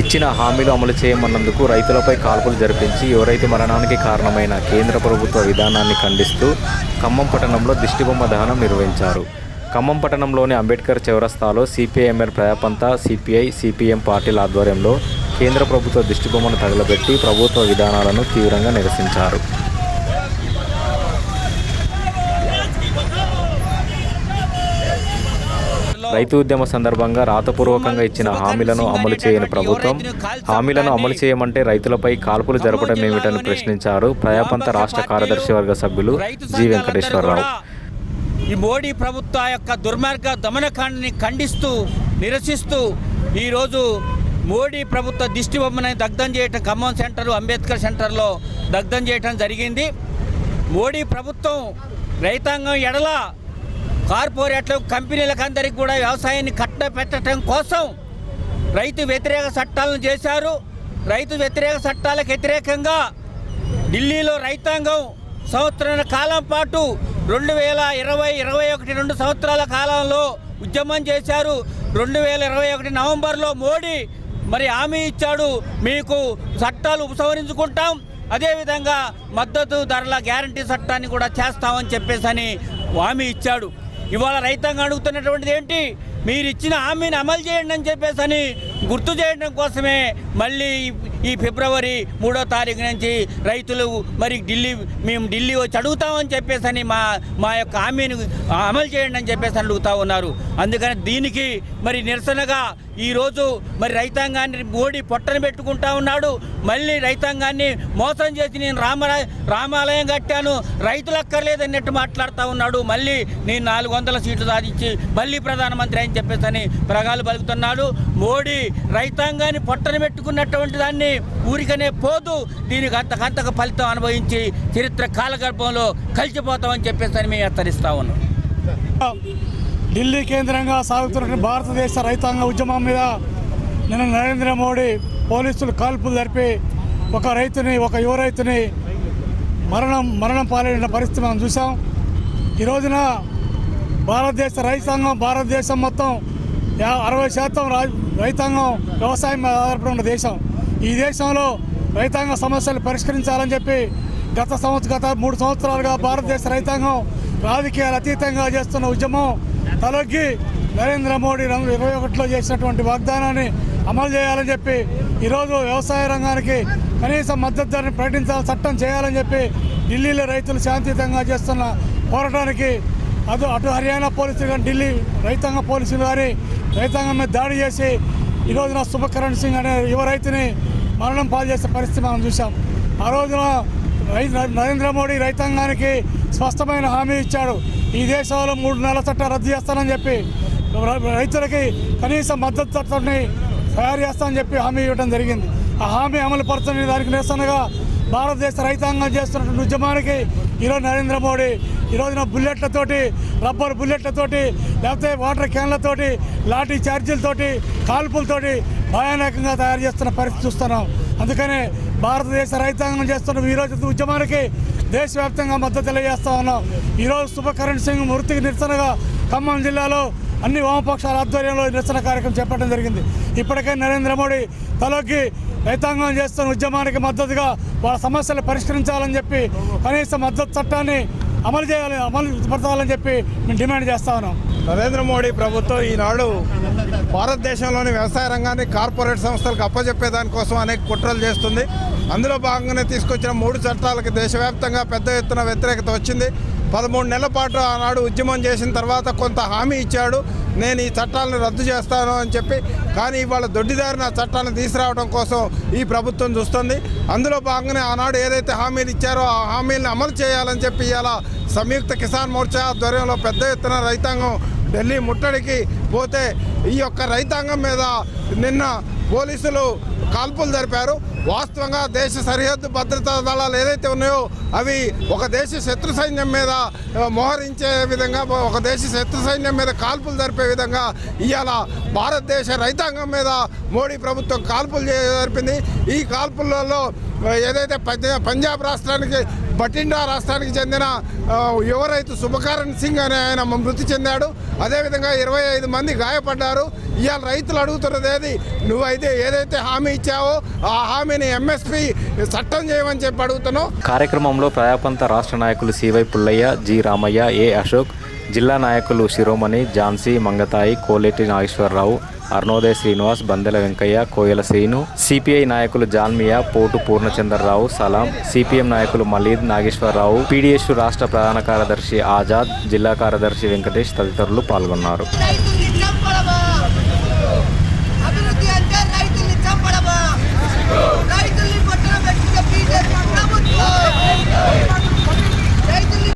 ఇచ్చిన హామీలు అమలు చేయమన్నందుకు రైతులపై కాల్పులు జరిపించి ఎవరైతే మరణానికి కారణమైన కేంద్ర ప్రభుత్వ విధానాన్ని ఖండిస్తూ ఖమ్మం పట్టణంలో దిష్టిబొమ్మ దహనం నిర్వహించారు. ఖమ్మం పట్టణంలోని అంబేద్కర్ చౌరస్తాలో సిపిఐఎంఎల్ ప్రజాపంత సిపిఐ సిపిఎం పార్టీల ఆధ్వర్యంలో కేంద్ర ప్రభుత్వ దిష్టిబొమ్మను తగలబెట్టి ప్రభుత్వ విధానాలను తీవ్రంగా నిరసించారు. రైతు ఉద్యమ సందర్భంగా రాతపూర్వకంగా ఇచ్చిన హామీలను అమలు చేయని ప్రభుత్వం హామీలను అమలు చేయమంటే రైతులపై కాల్పులు జరపడం ఏమిటని ప్రశ్నించారు ప్రజాపంత రాష్ట్ర కార్యదర్శి వర్గ సభ్యులు జి వెంకటేశ్వరరావు. ఈ మోడీ ప్రభుత్వ యొక్క దుర్మార్గ దమనకాండని ఖండిస్తూ నిరసిస్తూ ఈరోజు మోడీ ప్రభుత్వ దిష్టి బొమ్మని దగ్ధం చేయటం ఖమ్మం సెంటర్ అంబేద్కర్ సెంటర్లో దగ్ధం చేయటం జరిగింది. మోడీ ప్రభుత్వం రైతాంగం ఎడల కార్పొరేట్లు కంపెనీలకు అందరికి కూడా వ్యవసాయాన్ని కట్ట పెట్టడం కోసం రైతు వ్యతిరేక చట్టాలను చేశారు. రైతు వ్యతిరేక చట్టాలకు వ్యతిరేకంగా ఢిల్లీలో రైతాంగం సంవత్సరాల కాలం పాటు రెండు వేల ఇరవై ఇరవై ఒకటి రెండు సంవత్సరాల కాలంలో ఉద్యమం చేశారు. రెండు వేల ఇరవై ఒకటి నవంబర్లో మోడీ మరి హామీ ఇచ్చాడు. మీకు చట్టాలు ఉపసంహరించుకుంటాం. అదేవిధంగా మద్దతు ధరల గ్యారంటీ చట్టాన్ని కూడా చేస్తామని చెప్పేసి అని హామీ ఇచ్చాడు. ఇవాళ రైతాంగం అడుగుతున్నటువంటిది ఏంటి? మీరు ఇచ్చిన హామీని అమలు చేయండి అని చెప్పేసి అని గుర్తు చేయడం కోసమే మళ్ళీ ఈ- ఫిబ్రవరి మూడో తారీఖు నుంచి రైతులు మరి ఢిల్లీ మేము ఢిల్లీ వచ్చి అడుగుతామని చెప్పేసి అని మా మా యొక్క హామీని అమలు చేయండి అని చెప్పేసి అని అడుగుతా ఉన్నారు. అందుకని దీనికి మరి నిరసనగా ఈరోజు మరి రైతాంగాన్ని మోడీ పొట్టను పెట్టుకుంటా ఉన్నాడు. మళ్ళీ రైతాంగాన్ని మోసం చేసి నేను రామ రామాలయం కట్టాను. రైతులు అక్కర్లేదన్నట్టు మాట్లాడుతూ ఉన్నాడు. మళ్ళీ నేను నాలుగు వందల సీట్లు సాధించి మళ్ళీ ప్రధానమంత్రి అని చెప్పేసి అని ప్రగాలు పలుకుతున్నాడు. మోడీ రైతాంగాన్ని పొట్టను పెట్టుకున్నటువంటి దాన్ని ఊరికనే పోదు. దీనికి అంతకంతకు ఫలితం అనుభవించి చరిత్ర కాలగర్భంలో కలిసిపోతామని చెప్పేసి అని మేము హెచ్చరిస్తా ఉన్నాం. ఢిల్లీ కేంద్రంగా సాగుతున్న భారతదేశ రైతాంగ ఉద్యమం మీద నిన్న నరేంద్ర మోడీ పోలీసులు కాల్పులు జరిపి ఒక రైతుని ఒక యువ రైతుని మరణం మరణం పాలైన పరిస్థితి మనం చూసాం ఈ రోజున భారతదేశ రైతాంగం భారతదేశం మొత్తం యా- అరవై శాతం రైతాంగం వ్యవసాయం మీద ఆధారపడి ఉన్న దేశం. ఈ దేశంలో రైతాంగ సమస్యలు పరిష్కరించాలని చెప్పి గత సంవత్సరం గత మూడు సంవత్సరాలుగా భారతదేశ రైతాంగం రాజకీయాలు అతీతంగా చేస్తున్న ఉద్యమం తలొగ్గి నరేంద్ర మోడీ రెండు ఇరవై ఒకటిలో చేసినటువంటి వాగ్దానాన్ని అమలు చేయాలని చెప్పి ఈరోజు వ్యవసాయ రంగానికి కనీస మద్దతు ధరని ప్రకటించాలని చట్టం చేయాలని చెప్పి ఢిల్లీలో రైతులు శాంతియుతంగా చేస్తున్న పోరాటానికి అటు అటు హర్యానా పోలీసులు కానీ ఢిల్లీ రైతాంగ పోలీసులు కానీ రైతాంగం మీద దాడి చేసి ఈ రోజున శుభకరణ్ సింగ్ అనే యువ రైతుని మరణం పాలు చేసే పరిస్థితి మనం చూసాం ఆ రోజున నరేంద్ర మోడీ రైతాంగానికి స్పష్టమైన హామీ ఇచ్చాడు. ఈ దేశంలో మూడు నెలల చట్టం రద్దు చేస్తానని చెప్పి రైతులకి కనీస మద్దతు చట్టాన్ని తయారు చేస్తానని చెప్పి హామీ ఇవ్వడం జరిగింది. ఆ హామీ అమలు పరచని దానికి నిరసనగా భారతదేశ రైతాంగం చేస్తున్నటువంటి ఉద్యమానికి ఈరోజు నరేంద్ర మోడీ ఈ రోజున బుల్లెట్లతోటి రబ్బర్ బుల్లెట్లతోటి లేకపోతే వాటర్ క్యాన్లతోటి లాఠీ ఛార్జీలతోటి కాల్పులతోటి భయానకంగా తయారు చేస్తున్న పరిస్థితి చూస్తున్నాం. అందుకనే భారతదేశ రైతాంగం చేస్తున్న ఈ రోజు ఉద్యమానికి దేశవ్యాప్తంగా మద్దతు తెలియజేస్తా ఉన్నాం. ఈరోజు శుభకరణ్ సింగ్ మృతికి నిరసనగా ఖమ్మం జిల్లాలో అన్ని వామపక్షాల ఆధ్వర్యంలో నిరసన కార్యక్రమం చేపట్టడం జరిగింది. ఇప్పటికే నరేంద్ర మోడీ తలొగ్గి రైతాంగం చేస్తున్న ఉద్యమానికి మద్దతుగా వాళ్ళ సమస్యలు పరిష్కరించాలని చెప్పి కనీస మద్దతు చట్టాన్ని అమలు చేయాలి అమలు పరచాలని చెప్పి మేము డిమాండ్ చేస్తా ఉన్నాం. నరేంద్ర మోడీ ప్రభుత్వం ఈనాడు భారతదేశంలోని వ్యవసాయ రంగాన్ని కార్పొరేట్ సంస్థలకు అప్పజెప్పే దానికోసం అనేక కుట్రలు చేస్తుంది. అందులో భాగంగానే తీసుకొచ్చిన మూడు చట్టాలకు దేశవ్యాప్తంగా పెద్ద ఎత్తున వ్యతిరేకత వచ్చింది. పదమూడు నెలల పాటు ఆనాడు ఉద్యమం చేసిన తర్వాత కొంత హామీ ఇచ్చాడు. నేను ఈ చట్టాలను రద్దు చేస్తాను అని చెప్పి కానీ ఇవాళ దొడ్డిదారిన చట్టాలను తీసుకురావడం కోసం ఈ ప్రభుత్వం చూస్తుంది. అందులో భాగంగానే ఆనాడు ఏదైతే హామీలు ఇచ్చారో ఆ హామీలను అమలు చేయాలని చెప్పి ఇవాళ సంయుక్త కిసాన్ మోర్చా ఆధ్వర్యంలో పెద్ద ఎత్తున రైతాంగం ఢిల్లీ ముట్టడికి పోతే ఈ యొక్క రైతాంగం మీద నిన్న పోలీసులు కాల్పులు జరిపారు. వాస్తవంగా దేశ సరిహద్దు భద్రతా దళాలు ఏదైతే ఉన్నాయో అవి ఒక దేశ శత్రు సైన్యం మీద మోహరించే విధంగా ఒక దేశ శత్రు సైన్యం మీద కాల్పులు జరిపే విధంగా ఇవాళ భారతదేశ రైతాంగం మీద మోడీ ప్రభుత్వం కాల్పులు జరిపింది. ఈ కాల్పులలో ఏదైతే పంజా- పంజాబ్ రాష్ట్రానికి బటిండా రాష్ట్రానికి చెందిన యువ రైతు శుభకరణ్ సింగ్ అనే ఆయన మృతి చెందాడు. అదేవిధంగా ఇరవై ఐదు మంది గాయపడ్డారు. ఇవాళ రైతులు అడుగుతున్నది ఏది? నువ్వైతే ఏదైతే హామీ ఇచ్చావో ఆ హామీని ఎంఎస్పి చట్టం చేయమని చెప్పి అడుగుతున్నావు. కార్యక్రమంలో ప్రజాపంత రాష్ట్ర నాయకులు CY Pullaiah G Ramaiah A Ashok జిల్లా నాయకులు శిరోమణి ఝాన్సీ మంగతాయి కోలేటి నాగేశ్వరరావు అరుణోదయ శ్రీనివాస్ బందెల వెంకయ్య కోయల శ్రీను సిపిఐ నాయకులు జాల్మియా పోటు పూర్ణచంద్రరావు సలాం సిపిఎం నాయకులు మలీద్ నాగేశ్వరరావు పీడిఎస్ రాష్ట్ర ప్రధాన కార్యదర్శి ఆజాద్ జిల్లా కార్యదర్శి వెంకటేష్ తదితరులు పాల్గొన్నారు.